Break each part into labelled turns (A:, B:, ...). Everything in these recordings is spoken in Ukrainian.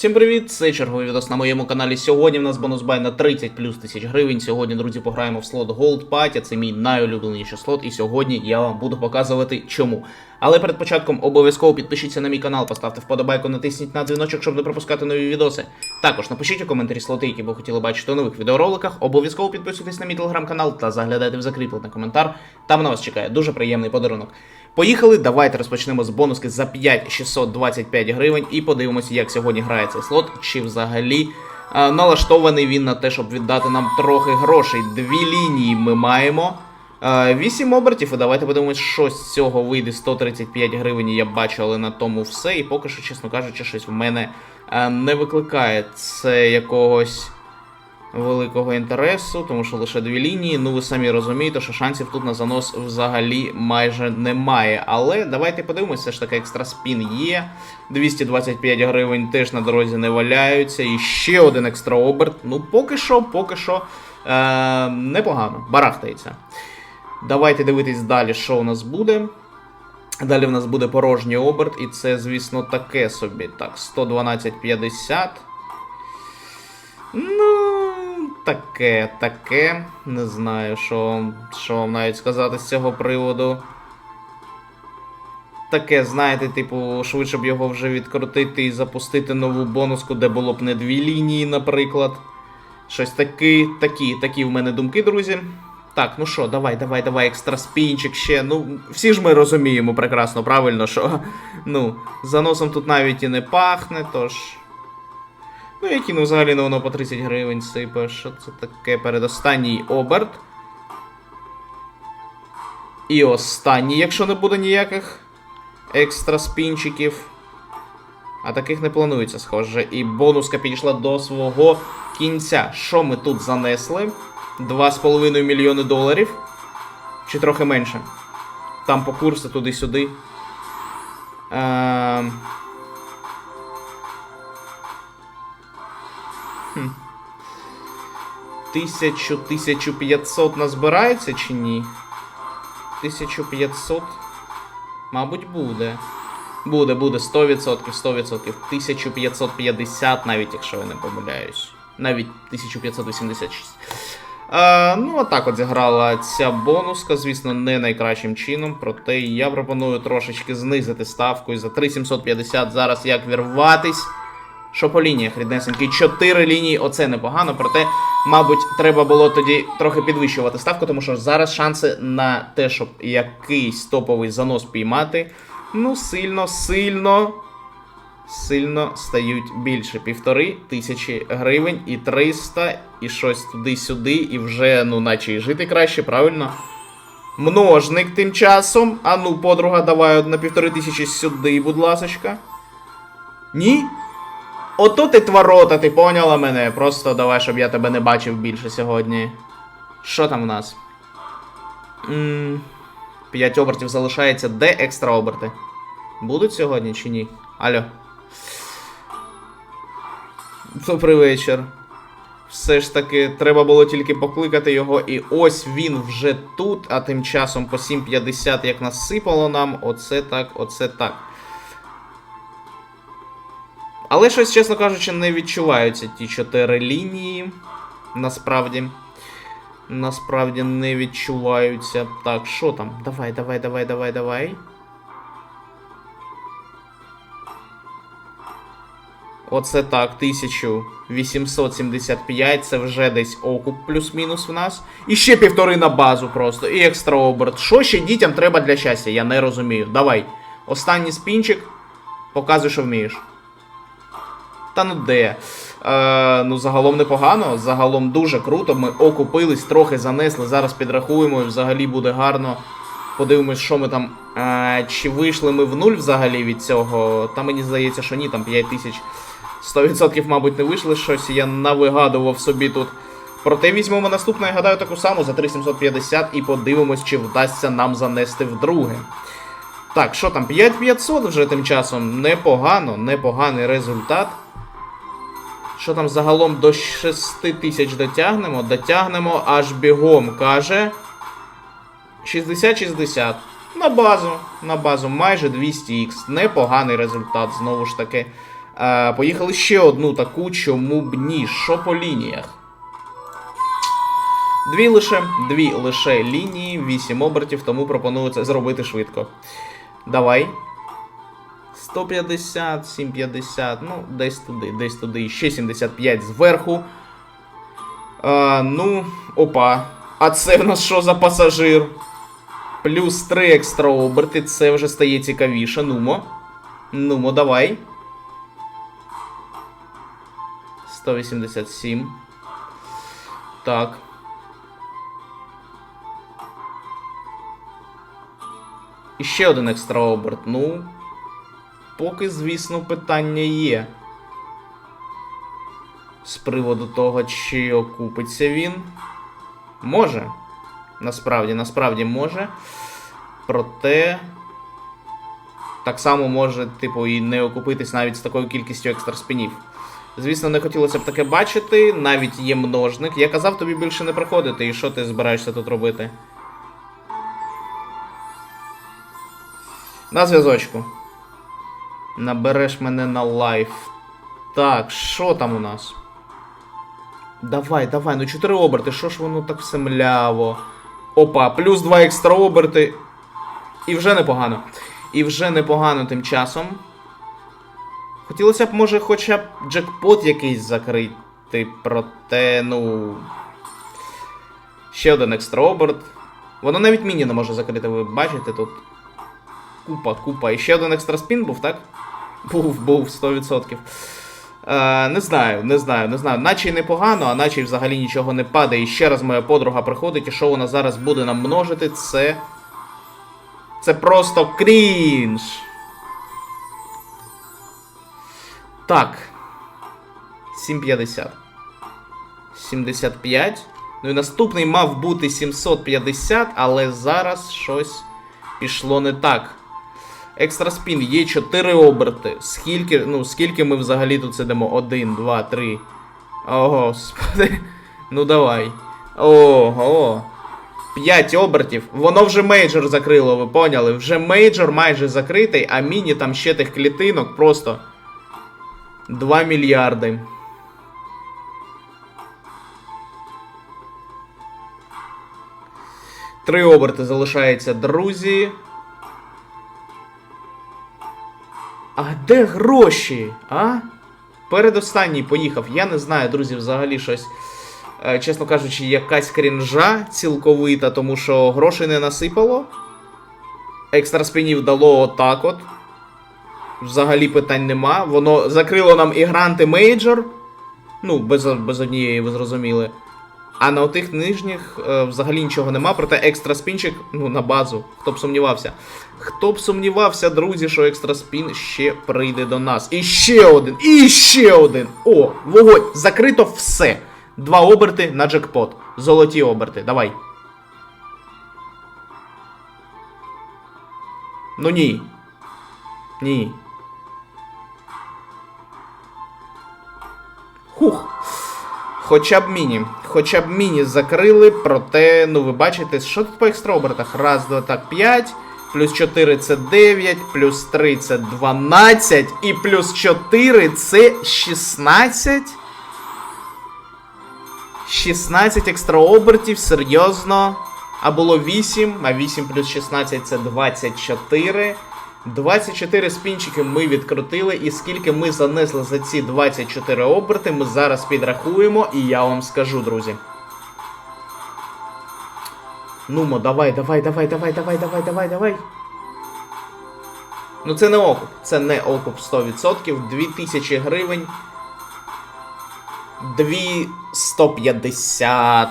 A: Всім привіт! Це черговий відос на моєму каналі. Сьогодні в нас бонус бай на 30 плюс тисяч гривень. Сьогодні, друзі, пограємо в слот Gold Party. Це мій найулюбленіший слот, і сьогодні я вам буду показувати чому. Але перед початком обов'язково підпишіться на мій канал, поставте вподобайку, натисніть на дзвіночок, щоб не пропускати нові відоси. Також напишіть у коментарі слоти, які ви хотіли бачити у нових відеороликах. Обов'язково підписуйтесь на мій телеграм-канал та заглядайте в закріплений коментар. Там на вас чекає дуже приємний подарунок. Поїхали, давайте розпочнемо з бонуски за 5625 гривень і подивимося, як сьогодні грає цей слот, чи взагалі е, налаштований він на те, щоб віддати нам трохи грошей. Дві лінії ми маємо. 8 обертів, і давайте подивимось, що з цього вийде 135 гривень. Я бачу, але на тому все. І поки що, чесно кажучи, щось в мене е, не викликає це якогось великого інтересу, тому що лише дві лінії. Ну ви самі розумієте, що шансів тут на занос взагалі майже немає. Але давайте подивимося, все ж таки екстра спін є. 225 гривень теж на дорозі не валяються. І ще один екстра оберт. Ну, поки що, поки що е- непогано. Барахтається. Давайте дивитись далі, що у нас буде. Далі в нас буде порожній оберт, і це, звісно, таке собі. Так, 112,50. Ну, таке, таке. Не знаю, що, що вам навіть сказати з цього приводу. Таке, знаєте, типу, швидше б його вже відкрутити і запустити нову бонуску, де було б не дві лінії, наприклад. Щось такі, такі, такі в мене думки, друзі. Так, ну що, давай, давай, давай, екстра спінчик ще. Ну, всі ж ми розуміємо прекрасно, правильно, що ну, за носом тут навіть і не пахне, тож. Ну, які ну взагалі ну, воно по 30 гривень сипе. Що це таке передостанній оберт. І останній, якщо не буде ніяких екстра спінчиків. А таких не планується, схоже. І бонуска підійшла до свого кінця. Що ми тут занесли? 2,5 мільйони доларів. Чи трохи менше. Там по курсу туди-сюди. Ем... Тисячу, 1500 назбирається чи ні? 1500? Мабуть, буде. Буде, буде, 100%, 100%. 1550 навіть, якщо я не помиляюсь. Навіть 1586. Е, ну, отак от зіграла ця бонуска, звісно, не найкращим чином. Проте я пропоную трошечки знизити ставку і за 3750 зараз як вірватись. Що по лініях, ріднесенькі, 4 лінії, оце непогано, проте, мабуть, треба було тоді трохи підвищувати ставку, тому що зараз шанси на те, щоб якийсь топовий занос піймати, ну, сильно, сильно, сильно стають більше. Півтори тисячі гривень і 300, і щось туди-сюди, і вже, ну, наче і жити краще, правильно? Множник тим часом. А ну, подруга, давай на півтори тисячі сюди, будь ласочка. Ні? Ото ти творота, ти поняла мене. Просто давай, щоб я тебе не бачив більше сьогодні. Що там в нас? П'ять обертів залишається. Де екстра оберти? Будуть сьогодні чи ні? Алло. Добрий вечір. Все ж таки, треба було тільки покликати його, і ось він вже тут, а тим часом по 7.50 як насипало нам. Оце так, оце так. Але щось, чесно кажучи, не відчуваються ті чотири лінії. Насправді. Насправді не відчуваються. Так, що там? Давай, давай, давай, давай, давай. Оце так, 1875, це вже десь окуп плюс-мінус в нас. І ще півтори на базу просто. І екстра оберт. Що ще дітям треба для щастя? Я не розумію. Давай. Останній спінчик. Показуй, що вмієш. Та ну де? Е, ну, загалом непогано, загалом дуже круто. Ми окупились, трохи занесли. Зараз підрахуємо і взагалі буде гарно. Подивимось, що ми там. Е, чи вийшли ми в нуль взагалі від цього. Та мені здається, що ні, там 5 тисяч. 100% мабуть, не вийшли щось. Я навигадував собі тут. Проте візьмемо наступну, я гадаю, таку саму за 3750 і подивимось, чи вдасться нам занести вдруге. Так, що там? 5500 вже тим часом. Непогано, непоганий результат. Що там загалом до 6 тисяч дотягнемо? Дотягнемо аж бігом, каже. 60-60. На базу. На базу майже 200х. Непоганий результат, знову ж таки. А, поїхали ще одну таку, чому б ні. Що по лініях? Дві лише, дві лише лінії, 8 обертів, тому пропоную це зробити швидко. Давай. 150, 750, ну, десь туди, десь туди. Ще 75 зверху. А, ну, опа. А це в нас що за пасажир? Плюс 3 екстра оберти, це вже стає цікавіше. Нумо. Нумо, давай. 187. Так. І ще один екстра оберт. Ну. Поки, звісно, питання є. З приводу того, чи окупиться він. Може. Насправді, насправді може. Проте. Так само може, типу, і не окупитись навіть з такою кількістю екстра спінів. Звісно, не хотілося б таке бачити, навіть є множник. Я казав тобі більше не приходити, і що ти збираєшся тут робити? На зв'язочку. Набереш мене на лайф. Так, що там у нас? Давай, давай, ну 4 оберти, що ж воно так все мляво? Опа, плюс 2 екстра оберти. І вже непогано. І вже непогано тим часом. Хотілося б, може, хоча б джекпот якийсь закрити, проте, ну. Ще один екстра оберт. Воно навіть міні не може закрити, ви бачите тут. Купа, купа. І ще один екстра спін був, так? Був, був, 100%. Е, не знаю, не знаю, не знаю. Наче й непогано, а наче й взагалі нічого не падає. І ще раз моя подруга приходить, і що вона зараз буде нам множити, це. Це просто крінж. Так. 750. 75. Ну і наступний мав бути 750, але зараз щось пішло не так. Екстра спін є 4 оберти. Скільки, ну, скільки ми взагалі тут сидимо? 1, 2, 3. О, господи. Ну давай. Ого. 5 обертів. Воно вже мейджор закрило, ви поняли? Вже мейджор майже закритий, а міні там ще тих клітинок просто 2 мільярди. Три оберти залишається, друзі. А де гроші? А? Передостанній поїхав. Я не знаю, друзі, взагалі щось. е, Чесно кажучи, якась крінжа цілковита, тому що грошей не насипало. Екстра спінів дало отак от. Взагалі питань нема. Воно закрило нам і гранти мейджор. Ну, без, без однієї, ви зрозуміли. А на отих нижніх е, взагалі нічого нема, проте екстра спінчик ну, на базу. Хто б сумнівався. Хто б сумнівався, друзі, що екстра спін ще прийде до нас. І ще один, і ще один. О, вогонь! Закрито все. Два оберти на джекпот. Золоті оберти. Давай. Ну ні. Ні. Хух. Хоча б міні. Хоча б міні закрили, проте, ну ви бачите, що тут по екстраобертах? Раз, два, так, 5, плюс 4 це 9, плюс 3 це 12, і плюс 4 це 16. 16 екстраобертів, серйозно. А було 8, а 8 плюс 16 це 24. 24 спінчики ми відкрутили, і скільки ми занесли за ці 24 оберти, ми зараз підрахуємо, і я вам скажу, друзі. Нумо, давай, давай, давай, давай, давай, давай, давай, давай. Ну це не окуп, це не окуп 100%, 2000 гривень. 2150.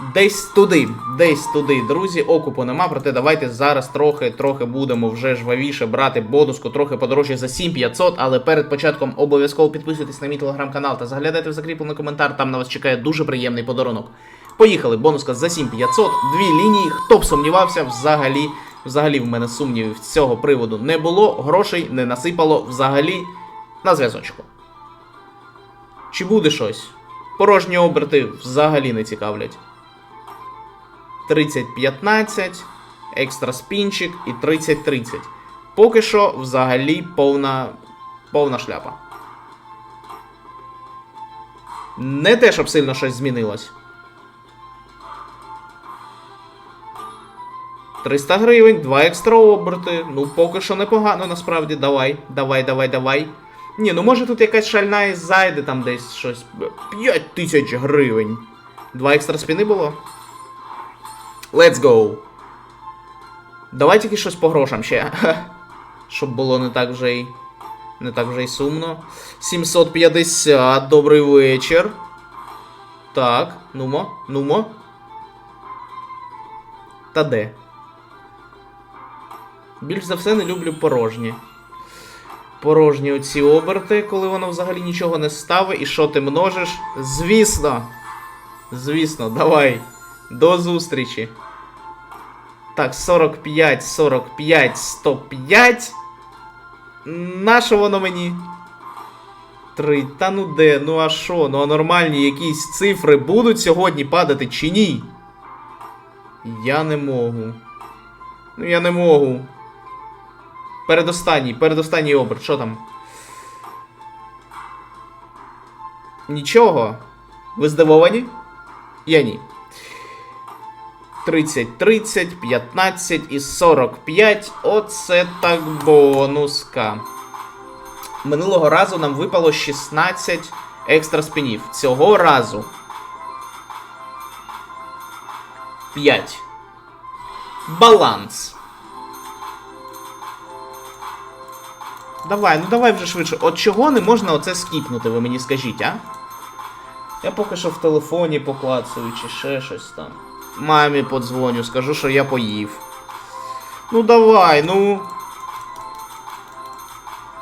A: Десь туди, десь туди, друзі, окупу нема, проте давайте зараз трохи трохи будемо вже жвавіше брати бонуску, трохи подорожче за 7500, але перед початком обов'язково підписуйтесь на мій телеграм-канал та заглядайте в закріплений коментар, там на вас чекає дуже приємний подарунок. Поїхали, бонуска за 7500, дві лінії, хто б сумнівався, взагалі, взагалі в мене сумнівів з цього приводу не було, грошей не насипало взагалі на зв'язочку. Чи буде щось? Порожні оберти взагалі не цікавлять. 30-15, екстра спінчик і 30-30. Поки що взагалі повна, повна шляпа. Не те, щоб сильно щось змінилось. 300 гривень, 2 екстра оберти. Ну, поки що непогано, насправді. Давай, давай, давай, давай. Ні, ну може тут якась шальна із зайде, там десь щось. 5 тисяч гривень. Два екстра спіни було. Let's go. Давай тільки щось по грошам ще. Щоб було не так вже й. Не так вже й сумно. 750, добрий вечір. Так, нумо, нумо. Та де? Більш за все не люблю порожні. Порожні оці оберти, коли воно взагалі нічого не ставить. І що ти множиш? Звісно. Звісно, давай. До зустрічі. Так, 45, 45, 105. Нащо воно мені? Три. Та ну де? Ну а що? Ну а нормальні якісь цифри будуть сьогодні падати чи ні? Я не можу. Ну я не можу. Передостанній, передостанній оберт, що там? Нічого. Ви здивовані? Я ні. 30, 30, 15 і 45. Оце так бонуска. Минулого разу нам випало 16 екстра спінів. Цього разу 5. Баланс. Давай, ну давай вже швидше. От чого не можна оце скіпнути, ви мені скажіть, а? Я поки що в телефоні поклацаю чи ще щось там. Мамі подзвоню, скажу, що я поїв. Ну давай, ну.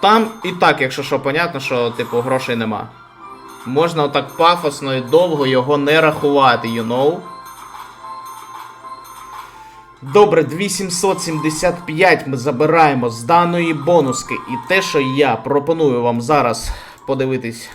A: Там і так, якщо що, понятно, що, типу, грошей нема. Можна отак пафосно і довго його не рахувати, you know? Добре, 2775 ми забираємо з даної бонуски. І те, що я пропоную вам зараз подивитись,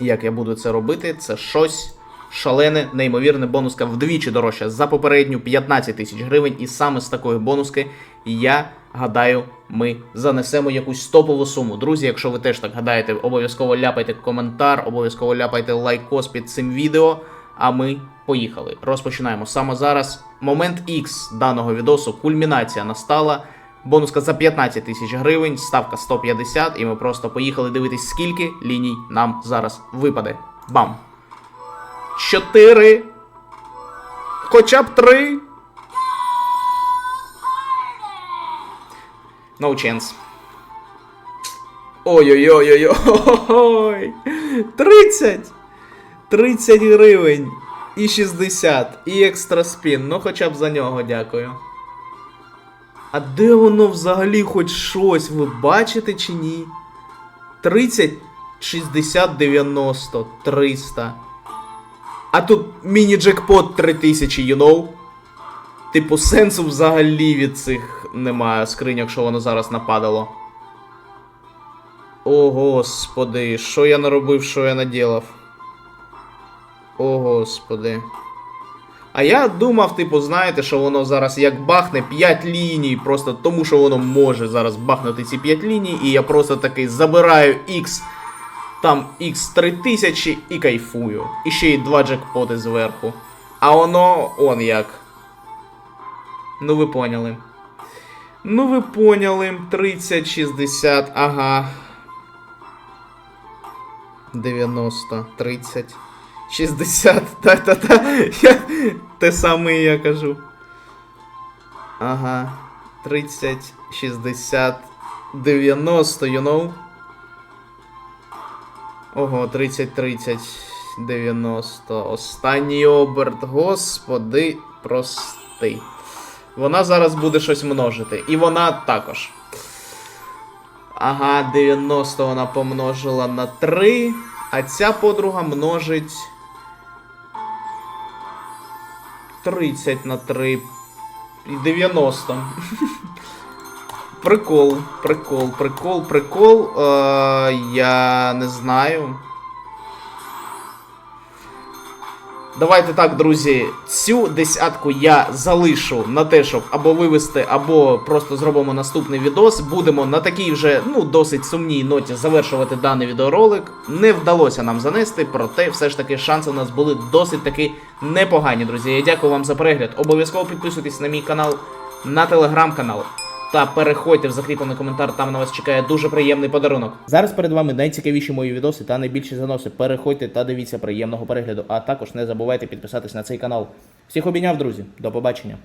A: як я буду це робити, це щось шалене, неймовірне бонуска вдвічі дорожча за попередню 15 тисяч гривень. І саме з такої бонуски я гадаю, ми занесемо якусь топову суму. Друзі, якщо ви теж так гадаєте, обов'язково ляпайте коментар, обов'язково ляпайте лайкос під цим відео. А ми поїхали. Розпочинаємо саме зараз. Момент X даного відосу, кульмінація настала. Бонуска за 15 тисяч гривень, ставка 150, і ми просто поїхали дивитись, скільки ліній нам зараз випаде. Бам! 4. Хоча б 3. No chance. Ой-ой-ой-ой-ой. 30. 30 гривень. І 60. І екстра спін. Ну хоча б за нього дякую. А де воно взагалі хоч щось? Ви бачите чи ні? 30, 60, 90, 300. А тут міні-джекпот 3000, you know? Типу, сенсу взагалі від цих немає скриньок, що воно зараз нападало. О, господи, що я наробив, що я наділав? О, господи. А я думав, типу, знаєте, що воно зараз як бахне 5 ліній, просто тому що воно може зараз бахнути ці 5 ліній, і я просто такий забираю X, там X 3000 і кайфую. І ще й два джекпоти зверху. А воно он як. Ну ви поняли. Ну ви поняли. 30, 60, ага. 90, 30. 60, та-та-та. Я... Те саме я кажу. Ага. 30, 60, 90, you know? Ого, 30, 30, 90. Останній оберт, господи, прости. Вона зараз буде щось множити. І вона також. Ага, 90 вона помножила на 3. А ця подруга множить 30 на 3. І 90. Прикол, прикол, прикол, прикол. Е, я не знаю. Давайте так, друзі, цю десятку я залишу на те, щоб або вивести, або просто зробимо наступний відос. Будемо на такій вже ну досить сумній ноті завершувати даний відеоролик. Не вдалося нам занести, проте все ж таки шанси у нас були досить таки непогані, друзі. Я дякую вам за перегляд. Обов'язково підписуйтесь на мій канал, на телеграм-канал. Та переходьте в закріплений коментар, там на вас чекає дуже приємний подарунок. Зараз перед вами найцікавіші мої відоси та найбільші заноси. Переходьте та дивіться приємного перегляду. А також не забувайте підписатись на цей канал. Всіх обійняв, друзі. До побачення.